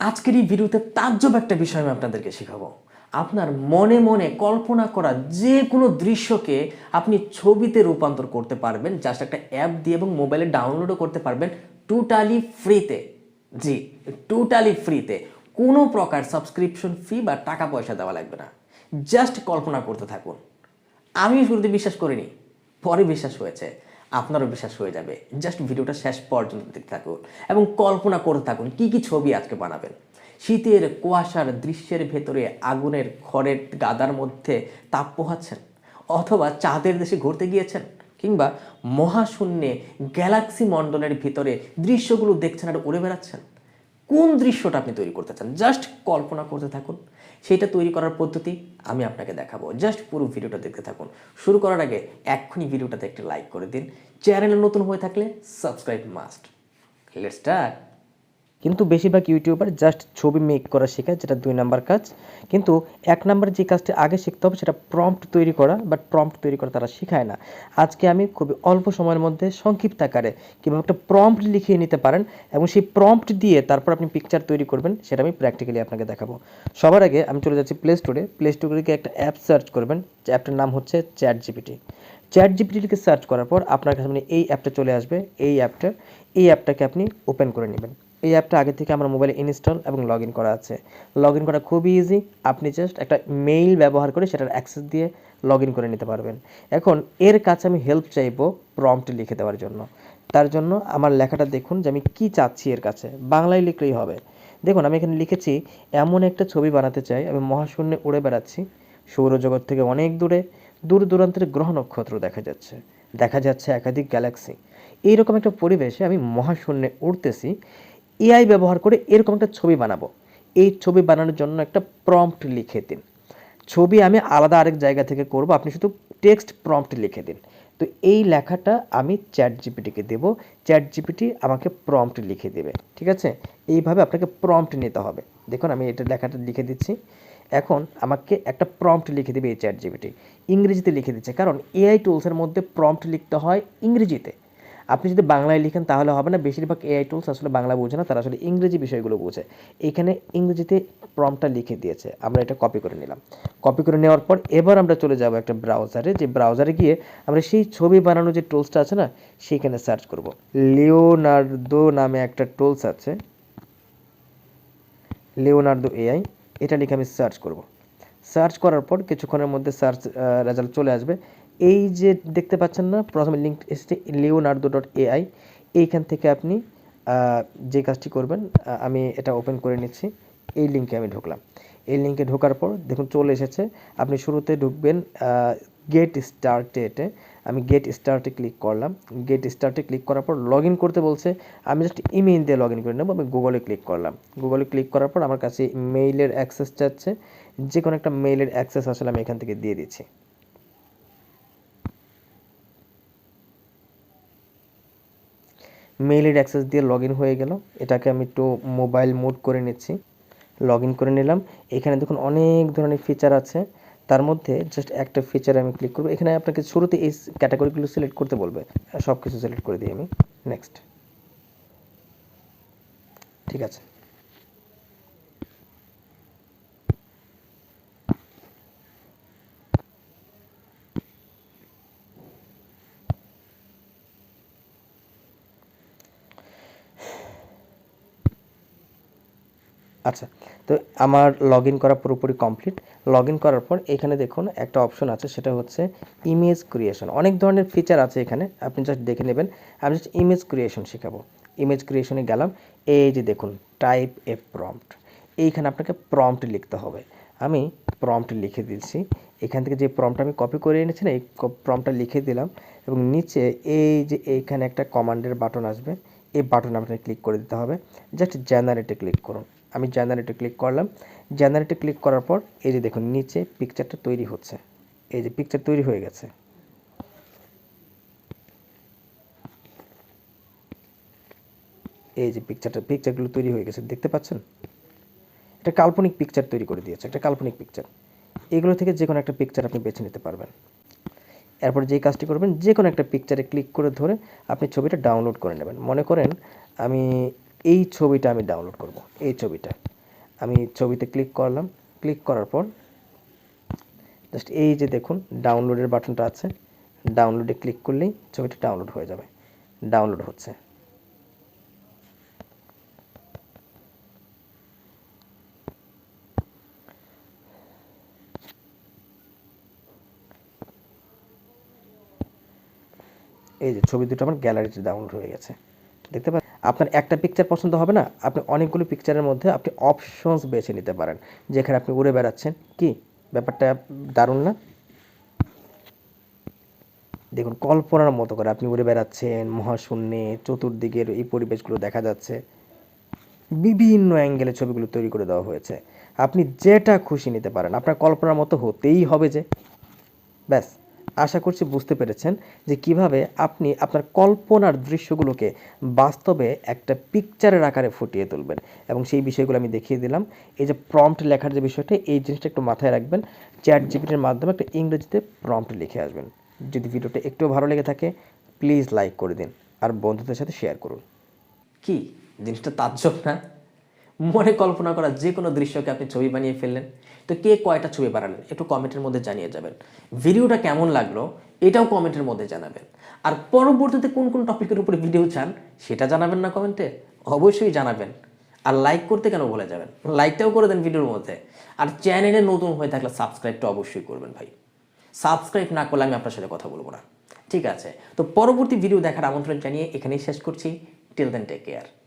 আজকের এই ভিডিওতে তাজ্জব একটা বিষয় আমি আপনাদেরকে শেখাবো। আপনার মনে মনে কল্পনা করা যে কোনো দৃশ্যকে আপনি ছবিতে রূপান্তর করতে পারবেন জাস্ট একটা অ্যাপ দিয়ে এবং মোবাইলে ডাউনলোডও করতে পারবেন টোটালি ফ্রিতে জি টোটালি ফ্রিতে কোনো প্রকার সাবস্ক্রিপশন ফি বা টাকা পয়সা দেওয়া লাগবে না। জাস্ট কল্পনা করতে থাকুন। আমি শুরুতে বিশ্বাস করিনি, পরে বিশ্বাস হয়েছে। আপনারও বিশ্বাস হয়ে যাবে। জাস্ট ভিডিওটা শেষ পর্যন্ত দেখতে থাকুন এবং কল্পনা করে থাকুন কি কি ছবি আজকে বানাবেন। শীতের কুয়াশার দৃশ্যের ভেতরে আগুনের খড়ের গাদার মধ্যে তাপ পোহাচ্ছেন অথবা চাঁদের দেশে ঘুরতে গিয়েছেন কিংবা মহাশূন্যে গ্যালাক্সি মণ্ডলের ভিতরে দৃশ্যগুলো দেখছেন আর উড়ে বেড়াচ্ছেন। কোন দৃশ্যটা আপনি তৈরি করতে চান? জাস্ট কল্পনা করতে থাকুন। সেটা তৈরি করার পদ্ধতি আমি আপনাকে দেখাবো। জাস্ট পুরো ভিডিওটা দেখতে থাকুন। শুরু করার আগে এক্ষুনি ভিডিওটাতে একটি লাইক করে দিন। চ্যানেলে নতুন হয়ে থাকলে সাবস্ক্রাইব মাস্ট লেটস স্টার্ট কিন্তু বেশিরভাগ ইউটিউবার জাস্ট ছবি মেক করা শেখায়, যেটা দুই নাম্বার কাজ। কিন্তু এক নাম্বার যে কাজটা আগে শিখতে হবে, সেটা প্রম্পট তৈরি করা বাট প্রম্পট তৈরি করা তারা শেখায় না। আজকে আমি খুবই অল্প সময়ের মধ্যে সংক্ষিপ্ত আকারে কীভাবে একটা প্রম্পট লিখিয়ে নিতে পারেন, এবং সেই প্রম্পট দিয়ে তারপর আপনি পিকচার তৈরি করবেন, সেটা আমি প্র্যাকটিক্যালি আপনাকে দেখাবো। সবার আগে আমি চলে যাচ্ছি প্লে স্টোরে প্লে স্টোরে গিয়ে একটা অ্যাপ সার্চ করবেন। অ্যাপটার নাম হচ্ছে চ্যাট জিপিটি চ্যাট জিপিটিকে সার্চ করার পর আপনার কাছে মানে এই অ্যাপটা চলে আসবে, এই অ্যাপটা, এই অ্যাপটাকে আপনি ওপেন করে নেবেন। এই অ্যাপটা আগে থেকে আমার মোবাইলে ইনস্টল এবং লগ করা আছে। লগ করা খুবই ইজি আপনি জাস্ট একটা মেইল ব্যবহার করে সেটার অ্যাক্সেস দিয়ে লগ করে নিতে পারবেন। এখন এর কাছে আমি হেল্প চাইব প্রম্পট লিখে দেওয়ার জন্য। তার জন্য আমার লেখাটা দেখুন যে আমি কি চাচ্ছি এর কাছে। বাংলায় লিখলেই হবে। দেখুন, আমি এখানে লিখেছি, এমন একটা ছবি বানাতে চাই, আমি মহাশূন্যে উড়ে বেড়াচ্ছি। সৌরজগৎ থেকে অনেক দূরে দূর দূরান্তের গ্রহ নক্ষত্র দেখা যাচ্ছে। দেখা যাচ্ছে একাধিক গ্যালাক্সি এইরকম একটা পরিবেশে আমি মহাশূন্যে উড়তেছি এআই ব্যবহার করে এরকম একটা ছবি বানাবো। এই ছবি বানানোর জন্য একটা প্রম্পট লিখে দিন। ছবি আমি আলাদা আরেক জায়গা থেকে করব, আপনি শুধু টেক্সট প্রম্পট লিখে দিন। তো এই লেখাটা আমি চ্যাট জিপিটিকে দেব চ্যাট জিপিটি আমাকে প্রম্পট লিখে দেবে। ঠিক আছে? এইভাবে আপনাকে প্রম্পট নিতে হবে। দেখুন, আমি এটা লেখাটা লিখে দিচ্ছি। এখন আমাকে একটা প্রম্পট লিখে দেবে এই চ্যাট জিপিটি ইংরেজিতে লিখে দিচ্ছে, কারণ এআই টুলসের মধ্যে প্রম্পট লিখতে হয় ইংরেজিতে। আপনি যদি বাংলায় লিখেন তাহলে হবে না, বেশিরভাগ এআই টুলস আসলে বাংলা বোঝে না, তারা আসলে ইংরেজি বিষয়গুলো বোঝে। এখানে ইংরেজিতে প্রম্পটটা লিখে দিয়েছে, আমরা এটা কপি করে নিলাম। কপি করে নেওয়ার পর এবার আমরা চলে যাব একটা ব্রাউজারে যে ব্রাউজারে গিয়ে আমরা সেই ছবি বানানোর যে টুলসটা আছে না, সেইখানে সার্চ করব। লিওনার্দো নামে একটা টুলস আছে। লিওনার্দো এআই এটা লিখে আমি সার্চ করব। সার্চ করার পর কিছুক্ষণের মধ্যে সার্চ রেজাল্ট চলে আসবে। এই যে দেখতে পাচ্ছেন না, প্রথমে লিঙ্ক এসেছে লিওনার্দো ডট এআই এইখান থেকে আপনি যে কাজটি করবেন আমি এটা ওপেন করে নিচ্ছি। এই লিঙ্কে আমি ঢুকলাম। এই লিঙ্কে ঢোকার পর দেখুন চলে এসেছে। আপনি শুরুতে ঢুকবেন গেট স্টার্টেটে আমি গেট স্টার্টে ক্লিক করলাম। গেট স্টার্টে ক্লিক করার পর লগ করতে বলছে, আমি জাস্ট ইমেইল দিয়ে লগ করে নেব, আমি গুগলে ক্লিক করলাম। গুগলে ক্লিক করার পর আমার কাছে মেইলের অ্যাক্সেস চাচ্ছে যে কোনো একটা মেইলের অ্যাক্সেস আসলে আমি এখান থেকে দিয়ে দিচ্ছি। মেইলের অ্যাক্সেস দিয়ে লগ হয়ে গেল, এটাকে আমি একটু মোবাইল মোড করে নিচ্ছি। লগ করে নিলাম, এখানে দেখুন অনেক ধরনের ফিচার আছে। তার মধ্যে জাস্ট একটা ফিচার আমি ক্লিক করব। এখানে আপনাকে শুরুতে এই ক্যাটাগরিগুলো সিলেক্ট করতে বলবে। সব কিছু সিলেক্ট করে দিই আমি। নেক্সট ঠিক আছে। আচ্ছা তো আমার লগ করা পুরোপুরি কমপ্লিট লগ করার পর এখানে দেখুন একটা অপশন আছে, সেটা হচ্ছে ইমেজ ক্রিয়েশন অনেক ধরনের ফিচার আছে এখানে, আপনি জাস্ট দেখে নেবেন। আমি জাস্ট ইমেজ ক্রিয়েশন শেখাবো। ইমেজ ক্রিয়েশনে গেলাম, এই যে দেখুন টাইপ এ প্রম্পট এইখানে আপনাকে প্রম্পট লিখতে হবে। আমি প্রম্পট লিখে দিচ্ছি এখান থেকে যে প্রম্পট আমি কপি করে এনেছি না, এই প্রম্পটটা লিখে দিলাম এবং নিচে এই যে এইখানে একটা কমান্ডের বাটন আসবে, এই বাটনে আপনাকে ক্লিক করে দিতে হবে। জাস্ট জেনারেটে ক্লিক করুন। আমি জেনারেটে ক্লিক করলাম। জেনারেটে ক্লিক করার পর এই যে দেখুন, নিচে পিকচারটা তৈরি হচ্ছে। এই যে পিকচার তৈরি হয়ে গেছে। এই যে পিকচারটা পিকচারগুলো তৈরি হয়ে গেছে, দেখতে পাচ্ছেন? এটা কাল্পনিক পিকচার তৈরি করে দিয়েছে, একটা কাল্পনিক পিকচার এগুলো থেকে যে কোনো একটা পিকচার আপনি বেছে নিতে পারবেন। এরপর যেই কাজটি করবেন, যে কোনো একটা পিকচারে ক্লিক করে ধরে আপনি ছবিটা ডাউনলোড করে নেবেন। মনে করেন আমি এই ছবিটা আমি ডাউনলোড করব, এই ছবিটা। আমি ছবিতে ক্লিক করলাম ক্লিক করার পর জাস্ট এই যে দেখুন ডাউনলোডের বাটনটা আছে। ডাউনলোডে ক্লিক করলেই ছবিটা ডাউনলোড হয়ে যাবে ডাউনলোড হচ্ছে। এই যে ছবি দুটো আমার গ্যালারিতে ডাউনলোড হয়ে গেছে। দেখতে পাচ্ছেন? আপনার একটা পিকচার পছন্দ হবে না, আপনি অনেকগুলো পিকচারের মধ্যে আপনি অপশনস বেছে নিতে পারেন। যেখানে আপনি উড়ে বেড়াচ্ছেন। কি? ব্যাপারটা দারুণ না? দেখুন, কল্পনার মতো করে আপনি উড়ে বেড়াচ্ছেন, মহাশূন্যে, চতুর্দিকের এই পরিবেশগুলো দেখা যাচ্ছে। বিভিন্ন অ্যাঙ্গেলে ছবিগুলো তৈরি করে দেওয়া হয়েছে। আপনি যেটা খুশি নিতে পারেন, আপনার কল্পনার মতো হতেই হবে যে। ব্যাস। আশা করছি বুঝতে পেরেছেন যে কীভাবে আপনি আপনার কল্পনার দৃশ্যগুলোকে বাস্তবে একটা পিকচারের আকারে ফুটিয়ে তুলবেন। এবং সেই বিষয়গুলো আমি দেখিয়ে দিলাম। এই যে প্রম্পট লেখার যে বিষয়টা, এই জিনিসটা একটু মাথায় রাখবেন। চ্যাট জিপিটির মাধ্যমে একটা ইংরেজিতে প্রম্পট লিখে আসবেন। যদি ভিডিওটা একটু ভালো লেগে থাকে প্লিজ লাইক করে দিন। আর বন্ধুদের সাথে শেয়ার করুন। কি? জিনিসটা তাজ্জব না? মনে কল্পনা করা যে কোনো দৃশ্যকে আপনি ছবি বানিয়ে ফেললেন। তো কে কয়টা ছবি বানালেন? একটু কমেন্টের মধ্যে জানিয়ে যাবেন। ভিডিওটা কেমন লাগল? এটাও কমেন্টের মধ্যে জানাবেন। আর পরবর্তীতে কোন কোন টপিকের উপরে ভিডিও চান, সেটা জানাবেন না কমেন্টে? অবশ্যই জানাবেন। আর লাইক করতে কেন বলে যাবেন? লাইকটাও করে দেন ভিডিওর মধ্যে। আর চ্যানেলে নতুন হয়ে থাকলে সাবস্ক্রাইবটা অবশ্যই করবেন ভাই। সাবস্ক্রাইব না করলে আমি আপনার সাথে কথা বলব না। ঠিক আছে? তো পরবর্তী ভিডিও দেখার আমন্ত্রণ জানিয়ে এখানেই শেষ করছি। Till then take care